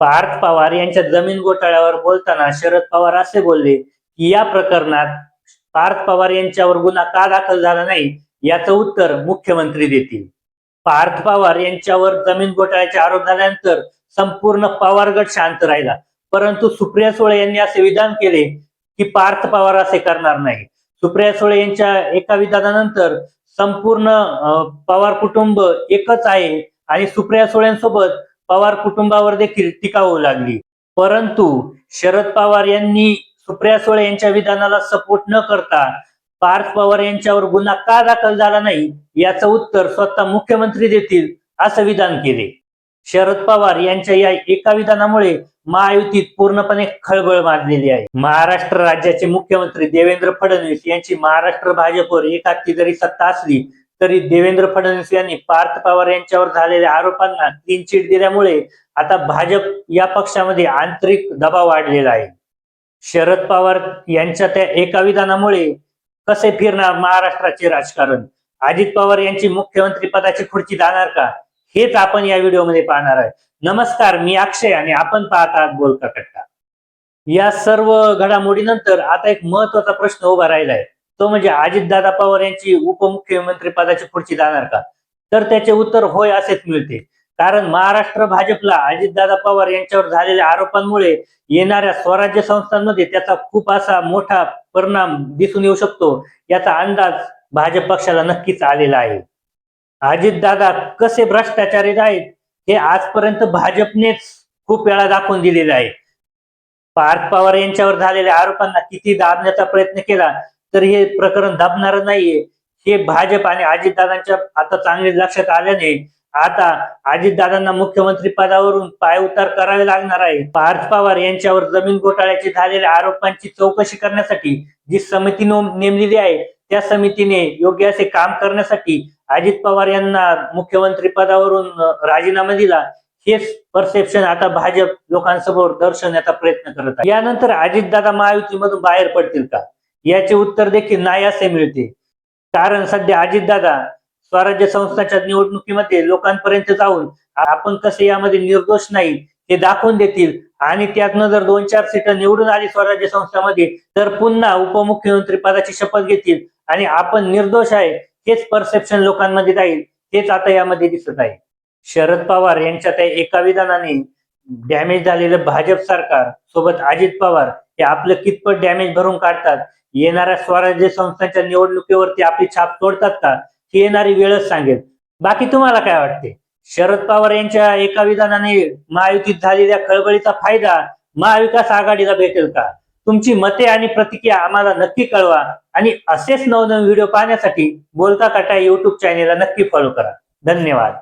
पार्थ पवार यांच्या जमीन घोटाळ्यावर बोलताना शरद पवार असे बोलले की या प्रकरणात पार्थ पवार यांच्यावर गुन्हा का दाखल झाला नाही याचं उत्तर मुख्यमंत्री देतील. पार्थ पवार यांच्यावर जमीन घोटाळ्याचे आरोप झाल्यानंतर संपूर्ण पवार गट शांत राहिला. परंतु सुप्रिया सुळे यांनी असे विधान केले की पार्थ पवार असे करणार नाही. सुप्रिया सुळे यांच्या एका विधानानंतर संपूर्ण पवार कुटुंब एकच आहे आणि सुप्रिया सुळेंसोबत पवार कुटुंबावर देखील टीका होऊ लागली. परंतु शरद पवार यांनी सुप्रिया सुळे यांच्या विधानाला सपोर्ट न करता पार्थ पवार यांच्यावर गुन्हा का दाखल झाला नाही याचं उत्तर स्वतः मुख्यमंत्री देतील असं विधान केले. शरद पवार यांच्या या एका विधानामुळे महायुतीत पूर्णपणे खळबळ माजलेली आहे. महाराष्ट्र राज्याचे मुख्यमंत्री देवेंद्र फडणवीस यांची महाराष्ट्र भाजपवर एकाची जरी सत्ता असली तरी देवेंद्र फडणवीस यांनी पार्थ पवार यांच्यावर झालेल्या आरोपांना क्लीन चिट दिल्यामुळे आता भाजप या पक्षामध्ये आंतरिक दबाव वाढलेला आहे. शरद पवार यांच्या त्या एका विधानामुळे कसे फिरणार महाराष्ट्राचे राजकारण? अजित पवार यांची मुख्यमंत्री पदाची खुर्ची जाणार का? हेच आपण या व्हिडिओमध्ये पाहणार आहे. नमस्कार मी अक्षय आणि आपण पाहत आहात बोलका कट्टा. या सर्व घडामोडीनंतर आता एक महत्त्वाचा प्रश्न उभा राहिलाय. तो म्हणजे अजितदादा पवार यांची उपमुख्यमंत्री पदाची खुर्ची जाणार का? तर त्याचे उत्तर होय असेच मिळते. कारण महाराष्ट्र भाजपला अजितदादा पवार यांच्यावर झालेल्या आरोपांमुळे येणाऱ्या स्वराज्य संस्थांमध्ये त्याचा खूप असा मोठा परिणाम दिसून येऊ शकतो याचा अंदाज भाजप पक्षाला नक्कीच आलेला आहे. अजितदादा कसे भ्रष्टाचारी आहेत हे आजपर्यंत भाजपनेच खूप वेळा दाखवून दिलेले आहे. पार्थ पवार यांच्यावर झालेल्या आरोपांना किती दाबण्याचा प्रयत्न केला तर हे प्रकरण दाबणार नाहीये. हे भाजप आणि अजितदादांच्या आता चांगले लक्षात आल्याने आता अजितदादांना मुख्यमंत्री पदावरून पायउतार करावे लागणार आहे. पार्थ पवार यांच्यावर जमीन घोटाळ्याची झालेल्या आरोपांची चौकशी करण्यासाठी जी समिती नेमलेली आहे त्या समितीने योग्य असे काम करण्यासाठी अजित पवार यांना मुख्यमंत्री पदावरून राजीनामा दिला. हेच परसेप्शन आता भाजप लोकांसमोर दर्शवण्याचा प्रयत्न करत आहे. यानंतर अजितदादा महायुतीमधून बाहेर पडतील का? याचे उत्तर देखील नाही असे मिळते. कारण सध्या अजितदादा स्वराज्य संस्थाच्या निवडणुकीमध्ये लोकांपर्यंत जाऊन आपण कसे यामध्ये निर्दोष नाही हे दाखवून देतील आणि त्यातनं जर दोन चार सीट निवडून आली स्वराज्य संस्थामध्ये तर पुन्हा उपमुख्यमंत्री पदाची शपथ घेतील आणि आपण निर्दोष आहे हेच परसेप्शन लोकांमध्ये जाईल हेच आता यामध्ये दिसत आहे. शरद पवार यांच्या त्या एका विधानाने डॅमेज झालेलं भाजप सरकार सोबत अजित पवार हे आपलं कितपत डॅमेज भरून काढतात? येणाऱ्या स्वराज्य संस्थांच्या निवडणुकीवरती आपली छाप तोडतात का? ही येणारी वेळच सांगेल. बाकी तुम्हाला काय वाटते? शरद पवार यांच्या एका विधानाने महायुतीत झालेल्या खळबळीचा फायदा महाविकास आघाडीला भेटेल का? तुमची मते आणि प्रतिक्रिया आम्हाला नक्की कळवा आणि असेच नवनवीन व्हिडिओ पाहण्यासाठी बोलता काटा युट्यूब चॅनेलला नक्की फॉलो करा. धन्यवाद.